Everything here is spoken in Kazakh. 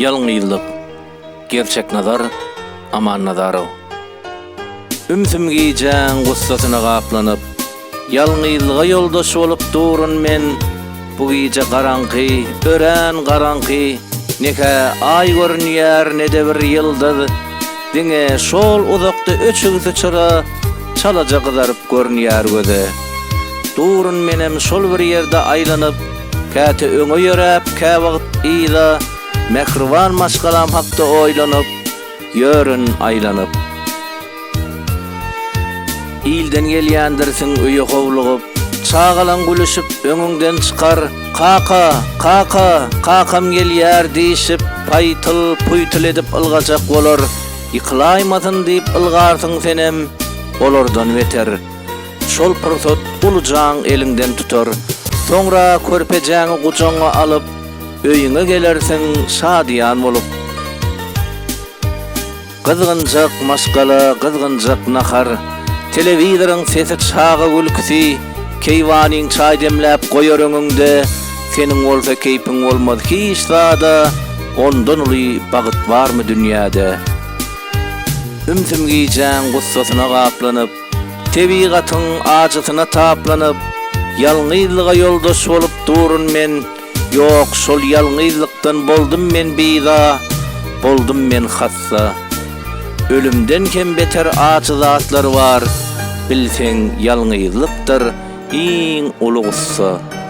ýalňyzlyk, gerçek nazar, aman nazar Ümsümgi jan gussasyna gaplanyp, ýalňyzlyga ýoldaş bolup durun men bu gije garanky, ören garanky, neke ay görünýär ne de bir yıldız, Diňe şol uzakda öçügüzi çyra çalaja gyzaryp görünýär göze. Durun menem şol bir ýerde aýlanyp, käte öňe ýörep, kä wagt ýyla Мекруван масқалам хапта ойланып, Йөрін айланып. Иіл деңгел яндырсын, уйығып, шағылан күлішіп, өңіңден шықар, қақа, қақа, қақам келер дейішп, пайтыл пуйтылы деп ылғажақ болар. Иқлаймадың деп ылғарсын сенім, олардан өтер. Шол прынзот унужан elimden түтөр. Ноңра көрпе алып үйіңе келерсің шадиян болып қызғынжық машқалы қызғынжық нахар телевизорың сесі шағы күлкісі кейваның шай демләп қояр өңіңді сенің олса кейпің болмады кеш сада ондан ұлы бағыт бармы дүниеде Үмсімгей жәң ғұссасына қапланып тебиғатың ажысына тапланып ялғызлыға болып турын мен Yok sol yalngızlıktan boldum men beyda, boldum men hatta. Ölümden kem beter atı zatlar var, bilsen yalngızlıktır, iň ulugussa.